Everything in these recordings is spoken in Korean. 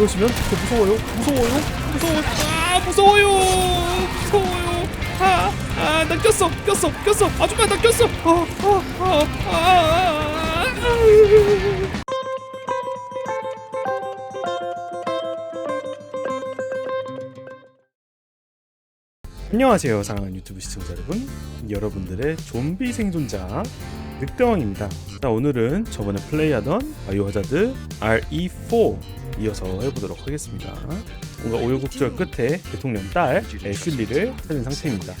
그러시면 저 무서워요. 무서워요. 무서워요. 아 무서워요. 무서워요. 아아나 꼈어. 꼈어. 꼈어. 아줌마 나 꼈어. 아, 아, 아. 안녕하세요 사랑하는 유튜브 시청자 여러분. 여러분들의 좀비 생존자 늑대왕입니다. 자 오늘은 저번에 플레이하던 바이오 하자드 RE4 이어서 해보도록 하겠습니다. 뭔가 오요국절 끝에 대통령 딸 애슐리를 찾은 상태입니다.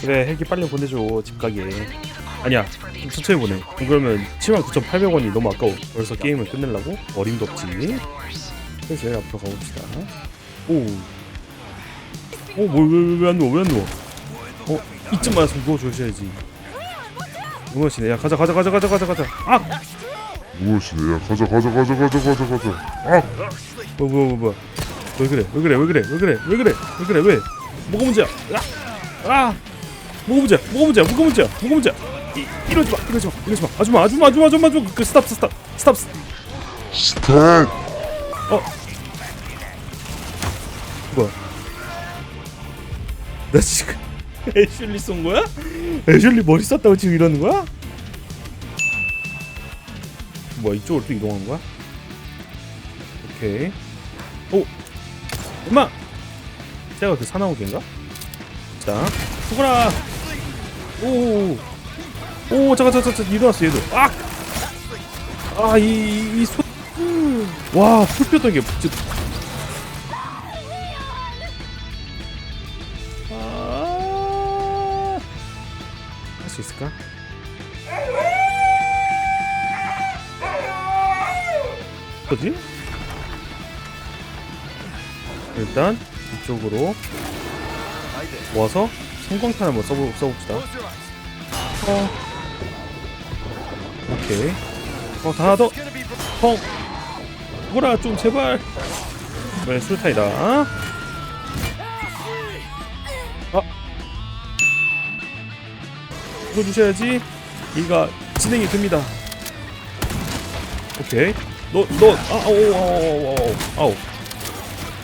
그래 헬기 빨리 보내줘 집 가게. Sending you the 아니야 천천히 보내. 그러면 79,800원이 너무 아까워. 벌써 게임을 끝내려고? 어림도 없지 yours. 그래서 저희 앞으로 가봅시다. 오. 어, 뭐, 왜, 왜안 누워, 왜 안 누워? 어, 이쯤 맞았으면 누워 주셔야지. 응원씨네, 야, 가자, 가자, 가자, 가자, 가자, 가자. 아! 무엇이네 야 가자 가자 가자 가자 가자 가자 아 뭐, 뭐, 뭐, 뭐. 왜 그래, 왜 그래, 왜 그래, 왜 그래, 왜 그래, 왜 그래, 왜? 뭐가 문제야? 아! 아! 뭐가 문제야, 뭐가 문제야, 뭐가 문제야, 뭐가 문제야? 이, 이러지 마, 이러지 마, 이러지 마. 아줌마, 아줌마, 아줌마, 아줌마, 아줌마. 그, 스탑, 스탑, 스탑, 스탑. 스탑 뭐 야? 나 지금 애슐리 쏜 거야? 애슐리 머리 쐈다고 지금 이러는 거야? 뭐야 이쪽으로 또 이동하는 거야? 오케이 오! 엄마! 제가 그 사나우개인가? 자 죽어라! 오! 오 잠깐 잠깐 잠깐 일어났어 얘도 아! 아 이이 소... 와 풀뼈던 게 진짜 할 수 있을까? 뭐지? 일단 이쪽으로 모아서 성광탄 한번 써보, 써봅시다. 어. 오케이. 어, 다 하나 더. 펑. 뭐라 좀 제발. 네, 술탄이다. 아. 풀어주셔야지 이가 진행이 됩니다. 오케이. 너, 너, 아, 아우, 아우, 아우, 아우.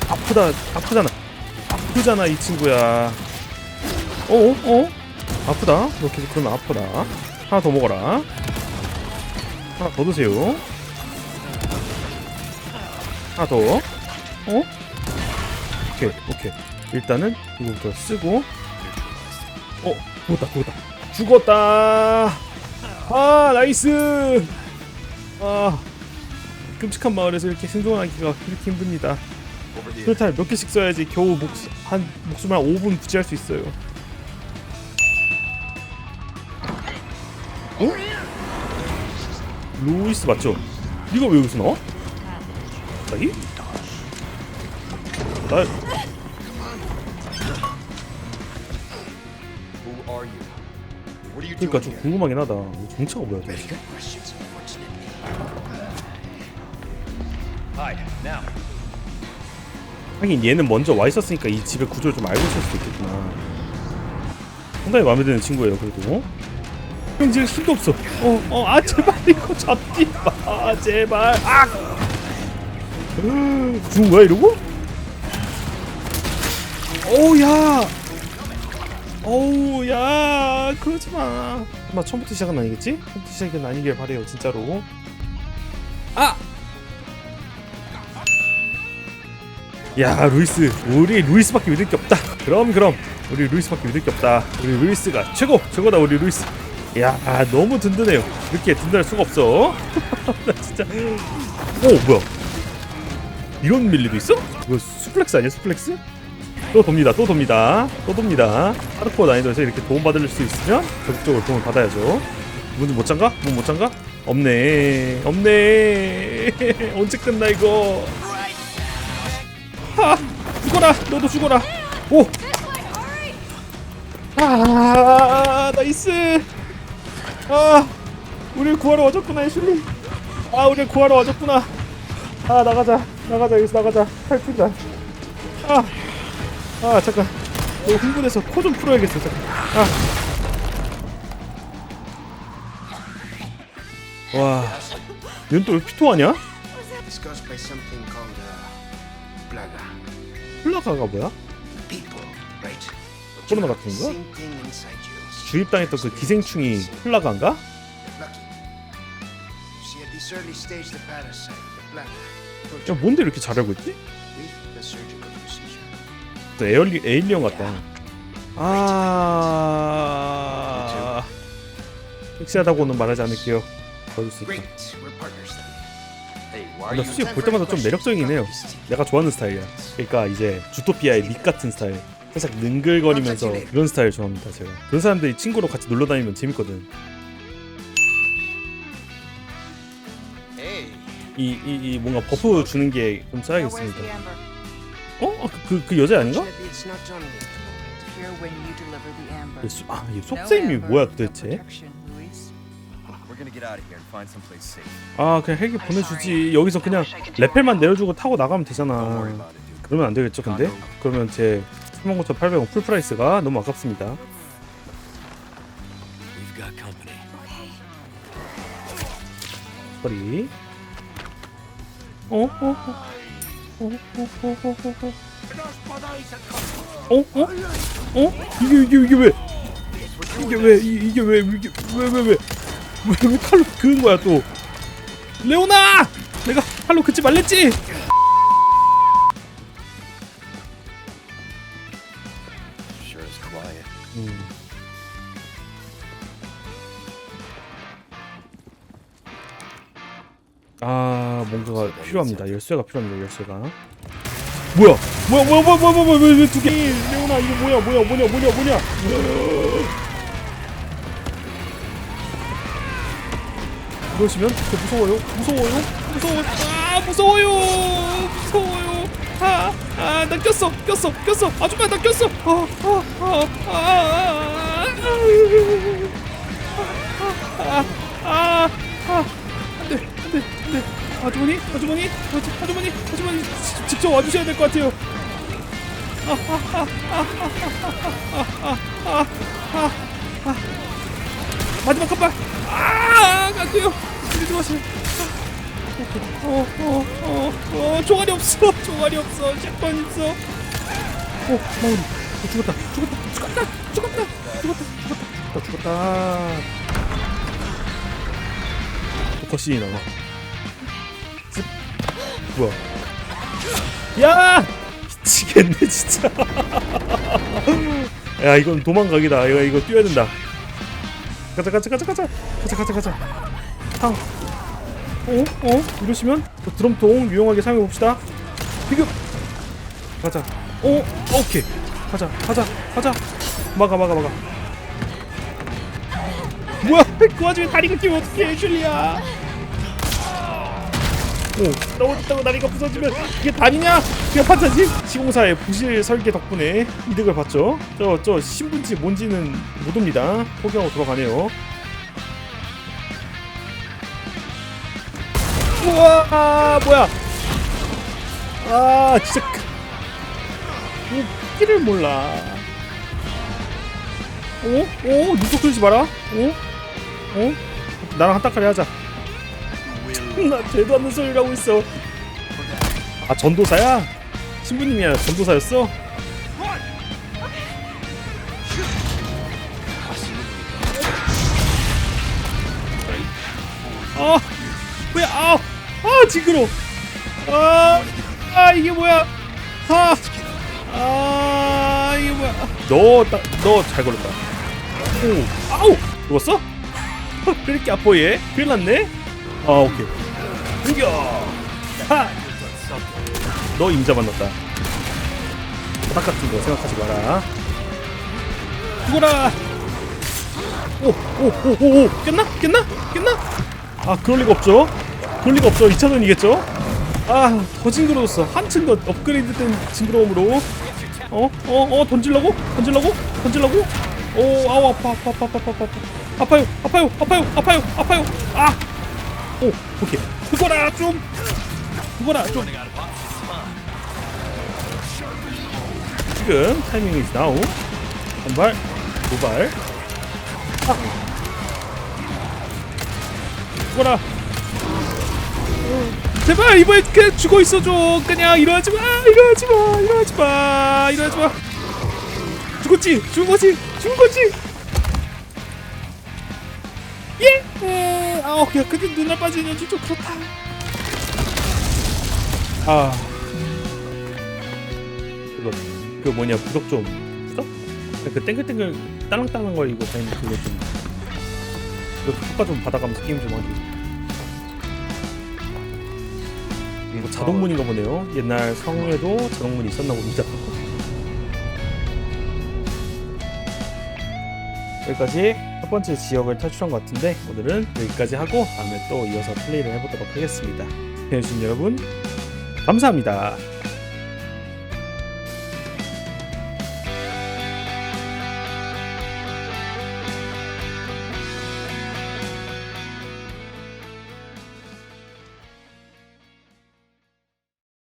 아프다, 아프잖아. 아프잖아, 이 친구야. 어, 어? 아프다. 너 계속 그러면 아프다. 하나 더 먹어라. 하나 더 드세요. 하나 더. 어? 오케이, 오케이. 일단은 이거부터 쓰고. 어, 죽었다, 죽었다. 죽었다. 아, 나이스. 아, 끔찍한 마을에서 이렇게 생존하기가 그렇게 힘듭니다. 술탄 몇 개씩 써야지 겨우 목숨 한 목숨 한 5분 부지할 수 있어요. 어? 루이스 맞죠? 네가 왜 여기서 나와? 자기? 나 그러니까 좀? 궁금하긴 하다. 이 정체가 뭐야 도대체? 하긴 얘는 먼저 와 있었으니까 이 집의 구조를 좀 알고 있을 수도 있겠구나. 상당히 마음에 드는 친구예요, 그래도. 형 지금 힘도 없어. 어, 어, 아 제발 이거 잡지 마, 제발. 아! 으, 죽은 거야 이러고? 어우 야, 어우 야, 그러지 마. 아마 처음부터 시작은 아니겠지? 처음부터 시작은 아니길 바래요, 진짜로. 아! 야 루이스 우리 루이스밖에 믿을 게 없다 그럼 그럼 우리 루이스밖에 믿을 게 없다 우리 루이스가 최고 최고다 우리 루이스 야 너무 든든해요 이렇게 든든할 수가 없어 나 진짜 오 뭐야 이런 밀리도 있어? 이거 수플렉스 아니야 수플렉스? 또 돕니다 또 돕니다 또 돕니다 하드코어 난이도에서 이렇게 도움받을 수 있으면 적극적으로 도움을 받아야죠 문못 잠가? 문못 잠가? 없네 없네 언제 끝나 이거 아, 죽어라. 너도 죽어라. 오. 아, 나이스. 아, 우리를 구하러 와줬구나, 애슐리. 아, 우리를 구하러 와줬구나. 아, 나가자. 나가자. 여기서 나가자. 탈출이다. 아, 아 잠깐. 너무 흥분해서 코 좀 풀어야겠어. 잠깐. 아. 와, 얘는 또왜 피토하냐? Uh. 플라가가 뭐야? 코로나 같은 거? 주입당했던 그 기생충이 플라가인가? 야, 뭔데 이렇게 잘 알고 있지? 또 에얼리, 에일리언 같다. 아, 섹시하다고는 말하지 않을게요. 봐줄 수 있다. You 솔직히 볼 때마다 좀 매력적이긴 해요. 내가 좋아하는 스타일이야. 그러니까 이제 주토피아의 릭 같은 스타일. 살짝 능글거리면서 그런 스타일 좋아합니다 제가. 그런 사람들이 친구로 같이 놀러 다니면 재밌거든. 이 이 이 뭔가 버프 주는 게 좀 써야겠습니다. 어? 그 그 여자 아닌가? 얘 수- 아, 얘 속셈이 뭐야 도대체? 아 그냥 헬기 보내주지. 여기서 그냥 레펠만 내려주고 타고 나가면 되잖아. 그러면 안 되겠죠, 근데? 그러면 제 39,800원 풀 프라이스가 너무 아깝습니다. 허리. 어? 어? 어? 어? 어? 어? 이게 이게 이게 왜? 이게 왜 이, 게 왜? 이게 왜 왜 왜? 왜, 왜 칼로 그은 거야 또? 레오나! 내가 칼로 긋지 말랬지? 뭔가가 필요합니다. 열쇠가 필요합니다. 열쇠가. 뭐야? 뭐야? 뭐야? 뭐야? 뭐야? 뭐야? 왜두 개? 레오나 이거 뭐야? 뭐야? 뭐냐? 뭐냐? 뭐냐? 이러시면 저 무서워요. 무서워요. 무서워. 아 무서워요. 무서워요. 아, 아, 나 꼈어, 꼈어, 꼈어. 아줌마, 나 꼈어. 아, 아, 아, 아, 아, 아주머니, 아주머니, 아주- 아주머니, 아주머니, 지- 직접 와주셔야 될 것 같아요. 마지막 한 발. 아, 갈게요. 이리 들어가세요. 어, 어, 어, 어, 종아리 없어. 종아리 없어. 샷건 있어. 어, 마우리. 어, 죽었다. 죽었다. 죽었다. 죽었다. 죽었다. 죽었다. 죽었다. 죽었다. 포커싱이 나와. 습. 뭐야? 야! 미치겠네 진짜. 야 이건 도망가기다. 이거 이거 뛰어야 된다. 가자 가자 가자 가자 가자 가자 가자. 탕. 어? 어? 이러시면 또 드럼통 유용하게 사용해 봅시다. 비급. 가자. 어? 오케이. 가자. 가자. 가자. 막아 막아 막아. 뭐야? 그 와중에 다리가 끼면 어떡해, 슐리야? 오, 넘어졌다고 다리가 부서지면 이게 다리냐? 그냥 판타지? 시공사의 부실 설계 덕분에 이득을 봤죠. 저, 저 신분지 뭔지는 못 옵니다. 포기하고 돌아가네요. 우와, 아, 뭐야? 아, 진짜. 그- 웃기를 몰라. 어? 어? 눈썹 그리지 마라. 어? 어? 나랑 한따까리 하자. 나 되도 않는 소리를 하고 있어. 아 전도사야? 신부님이야 전도사였어? 아 뭐야 아, 아 징그러 아, 아 이게 뭐야 아, 아 이게 뭐야 너너잘 걸렸다 오 아우 죽었어? 왜 이렇게 아파 얘? 큰일 났네? 아 오케이 하! 너 임자 만났다 바닥 같은 거 생각하지 마라 죽어라 오 오 오 오 오 깼나? 깼나? 깼나? 아 그럴 리가 없죠 그럴 리가 없죠 2차전 이겠죠? 아 더 징그러웠어 한층 더 업그레이드 된 징그러움으로 어? 어? 어? 던질라고? 던질라고? 던질라고? 오 아우 아파 아파 아파 아파 아파 아파 아파요 아파요 아파요 아파요 아파요 아! 오 오케이 죽어라 좀. 죽어라 좀. 지금 타이밍이 나오 한발 두발. 죽어라. 제발 이번에 그냥 죽어 있어줘. 그냥 일어나지 마 일어나지 마 일어나지 마 일어나지 마. 죽었지 죽은 거지 죽은 거지 예! 아, 그냥 근데 눈알 빠지는 좀 그렇다. 아, 그거 그 뭐냐 부적 좀 부적? 그 땡글땡글 딸랑딸랑 거리고 다니는 그거 좀 그 효과 좀 받아가면서 게임 좀 하기. 이거 자동문인가 보네요. 옛날 성에도 자동문이 있었나 봅니다. 여기까지 첫 번째 지역을 탈출한 것 같은데 오늘은 여기까지 하고 다음에 또 이어서 플레이를 해보도록 하겠습니다. 해주신 여러분 감사합니다.